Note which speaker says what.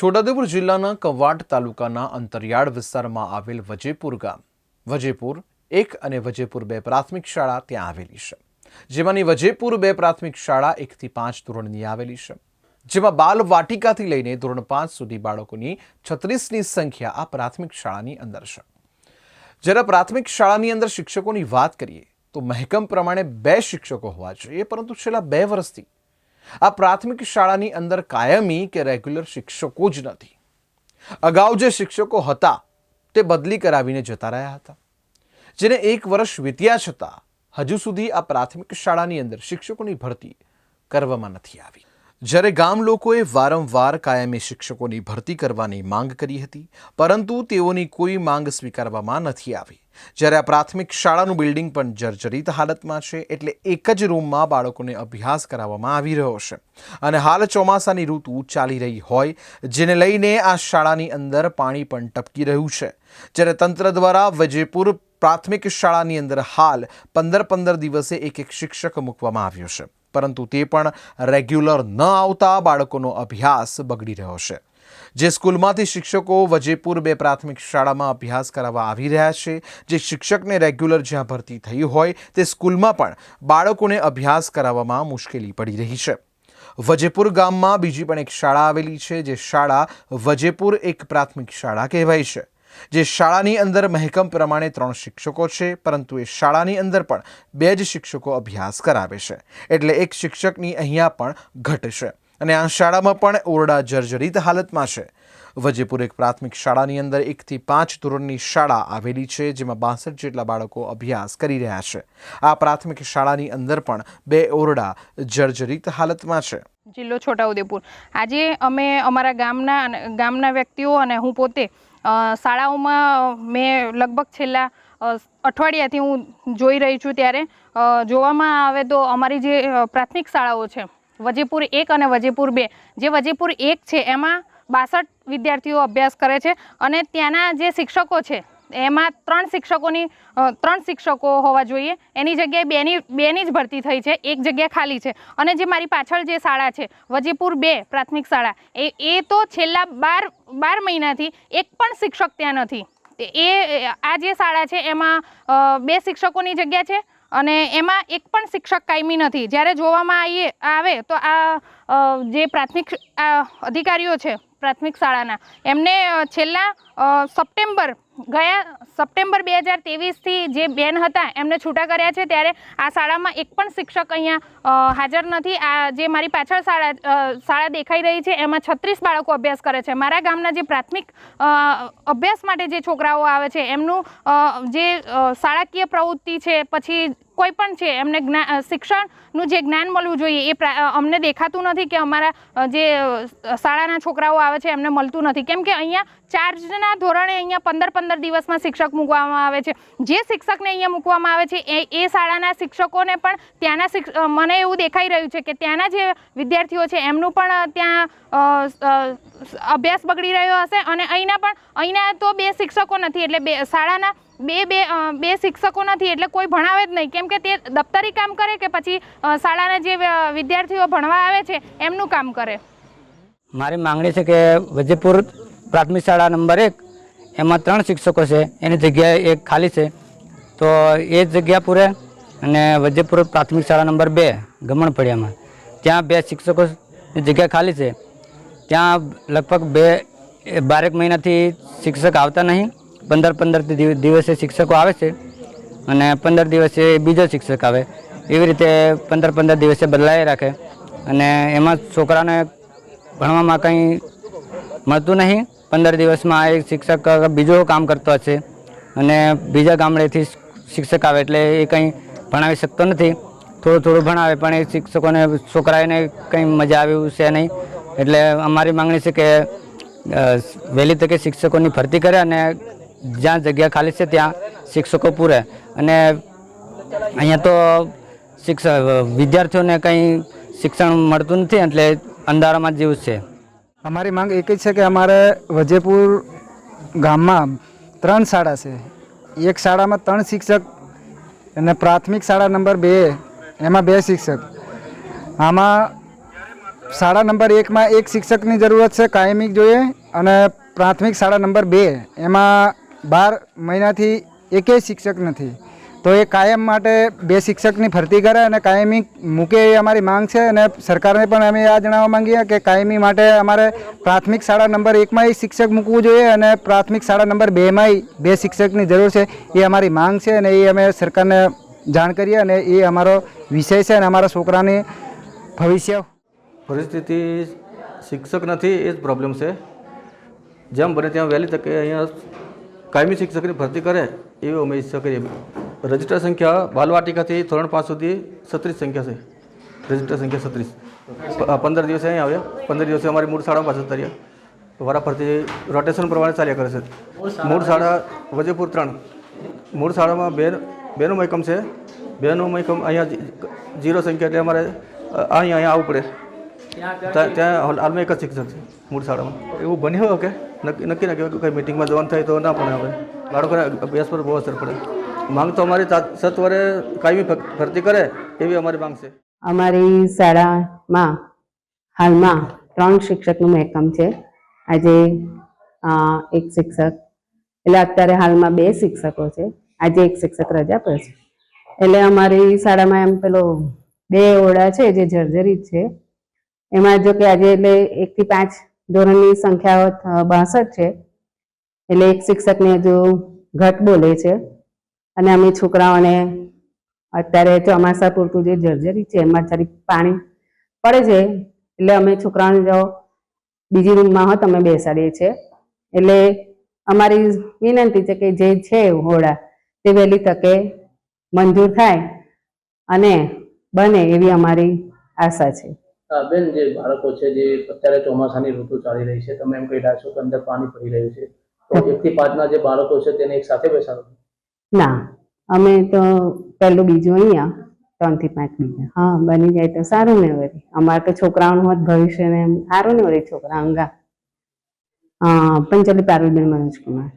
Speaker 1: છોટાઉદેપુર જિલ્લાના કવાટ તાલુકાના અંતરિયાળ વિસ્તારમાં આવેલ વજેપુર ગામ. વજેપુર એક અને વજેપુર બે પ્રાથમિક શાળા ત્યાં આવેલી છે. જેમાંની વજેપુર બે પ્રાથમિક શાળા એકથી પાંચ ધોરણની આવેલી છે. જેમાં બાલ વાટિકાથી લઈને ધોરણ પાંચ સુધી બાળકોની છત્રીસની સંખ્યા આ પ્રાથમિક શાળાની અંદર છે. જ્યારે પ્રાથમિક શાળાની અંદર શિક્ષકોની વાત કરીએ તો મહેકમ પ્રમાણે બે શિક્ષકો હોવા જોઈએ, પરંતુ છેલ્લા બે વર્ષથી આ પ્રાથમિક શાળાની અંદર કાયમી કે રેગ્યુલર શિક્ષકો જ નથી. અગાઉ જે શિક્ષકો હતા, તે બદલી કરાવીને જતા રહ્યા હતા. જેને એક વર્ષ વીત્યા છતાં, હજુ સુધી આ પ્રાથમિક શાળાની અંદર શિક્ષકોની ભરતી કરવામાં નથી આવી. જ્યારે ગામ લોકોએ વારંવાર કાયમી શિક્ષકોની ભરતી કરવાની માંગ કરી હતી, પરંતુ તેઓની કોઈ માંગ સ્વીકારવામાં નથી આવી. જ્યારે આ પ્રાથમિક શાળાનું બિલ્ડિંગ પણ જર્જરિત હાલતમાં છે, એટલે એક જ રૂમમાં બાળકોને અભ્યાસ કરાવવામાં આવી રહ્યો છે. અને હાલ ચોમાસાની ઋતુ ચાલી રહી હોય, જેને લઈને આ શાળાની અંદર પાણી પણ ટપકી રહ્યું છે. જ્યારે તંત્ર દ્વારા વજેપુર પ્રાથમિક શાળાની અંદર હાલ પંદર પંદર દિવસે એક એક શિક્ષક મૂકવામાં આવ્યો છે. પરંતુ તે પણ રેગ્યુલર ન આવતા બાળકોનો અભ્યાસ બગડી રહ્યો છે. જે સ્કૂલમાંથી શિક્ષકો વજેપુર બે પ્રાથમિક શાળામાં અભ્યાસ કરાવવા આવી રહ્યા છે, જે શિક્ષકને રેગ્યુલર જ્યાં ભરતી થઈ હોય તે સ્કૂલમાં પણ બાળકોને અભ્યાસ કરાવવામાં મુશ્કેલી પડી રહી છે. વજેપુર ગામમાં બીજી પણ એક શાળા આવેલી છે, જે શાળા વજેપુર એક પ્રાથમિક શાળા કહેવાય છે. જે શાળાની અંદર મહેકમ પ્રમાણે ત્રણ શિક્ષકો છે, પરંતુ એ શાળાની અંદર પણ બે જ શિક્ષકો અભ્યાસ કરાવે છે. એટલે એક શિક્ષકની અહીંયા પણ ઘટ છે. અને આ શાળામાં પણ ઓરડા જર્જરિત હાલતમાં છે. વજેપુર એક પ્રાથમિક શાળાની અંદર એકથી પાંચ ધોરણની શાળા આવેલી છે, જેમાં બાસઠ જેટલા બાળકો અભ્યાસ કરી રહ્યા છે. આ પ્રાથમિક શાળાની અંદર પણ બે ઓરડા જર્જરિત હાલતમાં છે.
Speaker 2: જિલ્લો છોટાઉદેપુર. આજે અમે અમારા ગામના ગામના વ્યક્તિઓ અને હું પોતે શાળાઓમાં મેં લગભગ છેલ્લા અઠવાડિયાથી હું જોઈ રહી છું ત્યારે જોવામાં આવે તો અમારી જે પ્રાથમિક શાળાઓ છે વજેપુર એક અને વજેપુર બે. જે વજેપુર એક છે, એમાં બાસઠ વિદ્યાર્થીઓ અભ્યાસ કરે છે અને ત્યાંના જે શિક્ષકો છે, એમાં ત્રણ શિક્ષકોની ત્રણ શિક્ષકો હોવા જોઈએ. એની જગ્યાએ બેની બેની જ ભરતી થઈ છે, એક જગ્યા ખાલી છે. અને જે મારી પાછળ જે શાળા છે, વજીપુર બે પ્રાથમિક શાળા, એ એ તો છેલ્લા બાર બાર મહિનાથી એક પણ શિક્ષક ત્યાં નથી. એ આ જે શાળા છે, એમાં બે શિક્ષકોની જગ્યા છે અને એમાં એક પણ શિક્ષક કાયમી નથી. જ્યારે જોવામાં આવીએ આવે તો આ જે પ્રાથમિક અધિકારીઓ છે, પ્રાથમિક શાળાના, એમને છેલ્લા સપ્ટેમ્બર ગયા, સપ્ટેમ્બર બે હજાર તેવીસથી જે બેન હતા, એમને છૂટા કર્યા છે. ત્યારે આ શાળામાં એક પણ શિક્ષક અહીંયા હાજર નથી. આ જે મારી પાછળ શાળા શાળા દેખાઈ રહી છે, એમાં છત્રીસ બાળકો અભ્યાસ કરે છે. મારા ગામના જે પ્રાથમિક અભ્યાસ માટે જે છોકરાઓ આવે છે, એમનું જે શાળાકીય પ્રવૃત્તિ છે, પછી કોઈ પણ છે, એમને જ્ઞાન શિક્ષણનું જે જ્ઞાન મળવું જોઈએ એ અમને દેખાતું નથી કે અમારા જે શાળાના છોકરાઓ આવે છે એમને મળતું નથી. કેમ કે અહીંયા ચાર્જના ધોરણે અહીંયા પંદર પંદર દિવસમાં શિક્ષક મૂકવામાં આવે છે. જે શિક્ષકને અહીંયા મૂકવામાં આવે છે એ એ શાળાના શિક્ષકોને પણ ત્યાંના શિક્ષ મને એવું દેખાઈ રહ્યું છે કે ત્યાંના જે વિદ્યાર્થીઓ છે એમનું પણ ત્યાં અભ્યાસ બગડી રહ્યો હશે અને અહીંના પણ, અહીંના તો બે શિક્ષકો નથી એટલે બે, શાળાના બે બે બે શિક્ષકો નથી, એટલે કોઈ ભણાવે જ નહીં. કેમ કે તે દફતરી કામ કરે કે પછી શાળાના જે વિદ્યાર્થીઓ ભણવા આવે છે, એમનું કામ કરે?
Speaker 3: મારી માંગણી છે કે વજેપુર પ્રાથમિક શાળા નંબર એક, એમાં ત્રણ શિક્ષકો છે, એની જગ્યાએ એક ખાલી છે. તો એ જગ્યા પૂરે અને વજેપુર પ્રાથમિક શાળા નંબર બે, ગમણપડિયામાં. ત્યાં બે શિક્ષકો જગ્યા ખાલી છે. ત્યાં લગભગ બે, બારેક મહિનાથી શિક્ષક આવતા નહીં. પંદર પંદર દિવસે શિક્ષકો આવે છે અને પંદર દિવસે બીજો શિક્ષક આવે. એવી રીતે પંદર પંદર દિવસે બદલાઈ રાખે. અને એમાં છોકરાને ભણવામાં કંઈ મળતું નહીં. પંદર દિવસમાં એક શિક્ષક બીજો કામ કરતો હશે અને બીજા ગામડેથી શિક્ષક આવે એટલે એ કંઈ ભણાવી શકતો નથી. થોડું થોડું ભણાવે પણ એ શિક્ષકોને છોકરાઓને કંઈ મજા આવ્યું છે નહીં. એટલે અમારી માંગણી છે કે વહેલી તકે શિક્ષકોની ભરતી કરે અને જ્યાં જગ્યા ખાલી છે ત્યાં શિક્ષકો પૂરે. અને અહીંયા તો શિક્ષક વિદ્યાર્થીઓને કંઈ શિક્ષણ મળતું નથી એટલે અંધારામાં જેવું છે.
Speaker 4: અમારી માંગ એક જ છે કે અમારે વજેપુર ગામમાં ત્રણ શાળા છે. એક શાળામાં ત્રણ શિક્ષક અને પ્રાથમિક શાળા નંબર બે, એમાં બે શિક્ષક. આમાં શાળા નંબર એકમાં એક શિક્ષકની જરૂરત છે કાયમિક જોઈએ અને પ્રાથમિક શાળા નંબર બે, એમાં બાર મહિનાથી એકેય શિક્ષક નથી. તો એ કાયમ માટે બે શિક્ષકની ભરતી કરે અને કાયમી મૂકે એ અમારી માંગ છે અને સરકારને પણ અમે આ જણાવવા માંગીએ કે કાયમી માટે અમારે પ્રાથમિક શાળા નંબર એકમાંય શિક્ષક મૂકવું જોઈએ અને પ્રાથમિક શાળા નંબર બેમાંય બે શિક્ષકની જરૂર છે. એ અમારી માંગ છે અને એ અમે સરકારને જાણ કરીએ અને એ અમારો વિષય છે અને અમારા છોકરાની ભવિષ્ય.
Speaker 5: પરિસ્થિતિ શિક્ષક નથી એ જ પ્રોબ્લેમ છે. જેમ બને ત્યાં વહેલી તકે અહીંયા કાયમી શિક્ષકની ભરતી કરે એવી અમે ઈચ્છા કરીએ રજિસ્ટર સંખ્યા બાલવાટિકાથી ધોરણ પાંચ સુધી છત્રીસ સંખ્યા છે. રજિસ્ટર સંખ્યા છત્રીસ. પંદર દિવસે અહીં આવ્યા. પંદર દિવસે અમારી મૂળ શાળામાં પાછળ તર્યા વારાફરતી રોટેશન પ્રમાણે ચાલ્યા કરે છે. મૂળ શાળા વજેપુર ત્રણ. મૂળ શાળામાં બેન, બેનું મૈકમ છે. બેનું મૈકમ અહીંયા જીરો સંખ્યા એટલે અમારે અહીંયા અહીંયા આવવું પડે. ત્યાં ત્યાં હાલમાં એક જ શિક્ષક છે મૂળ શાળામાં. એવું બન્યું હોય કે? નક્કી નક્કી ના કહેવાય કે કંઈ મિટિંગમાં જવાનું થાય તો ના પણ આવે. બાળકોને અભ્યાસ પર બહુ અસર પડે. માંગ તો અમારી તા- સત્વરે કાયમી ભ- ભરતી કરે એવી અમારી માંગ છે.
Speaker 6: અમારી શાળામાં હાલમાં ત્રણ શિક્ષકનું મહેકમ છે. આજે એક શિક્ષક એટલે અત્યારે હાલમાં બે શિક્ષકો છે. આજે એક શિક્ષક રજા પર છે. એટલે અમારી શાળામાં એમ પેલો બે ઓરડા છે જે જર્જરિત છે. એમાં જો કે આજે એટલે એકથી પાંચ ધોરણની સંખ્યા બાસઠ છે. એટલે એક શિક્ષકને હજુ ઘટ બોલે છે, અને અમે છોકરાઓને અત્યારે ચોમાસા પૂરતું જે જર્જરી છે, એમાં જરીક પાણી પડે છે, એટલે અમે છોકરાઓને જો બીજી રૂમમાં હોત, અમે બેસાડીએ છીએ. એટલે અમારી વિનંતી છે કે જે છે હોડા તે વહેલી તકે મંજૂર થાય અને બને એવી અમારી આશા છે.
Speaker 7: બેન જે બાળકો છે જે અત્યારે ચોમાસાની ઋતુ ચાલી રહી છે તમે એમ કહી રહ્યા છો કે અંદર પાણી પડી રહ્યું છે. તો એક થી પાંચના જે બાળકો છે તેને એક સાથે બેસાડો.
Speaker 6: ના અમે તો પહેલું બીજું અહીંયા ત્રણથી પાંચ બીજા. હા બની જાય તો સારું ને વળી. અમારે તો છોકરાઓનું હોત ભવિષ્ય ને સારું ને વળી છોકરા અંગા. હા પંચોલી પારુલબેન મનોજકુમાર.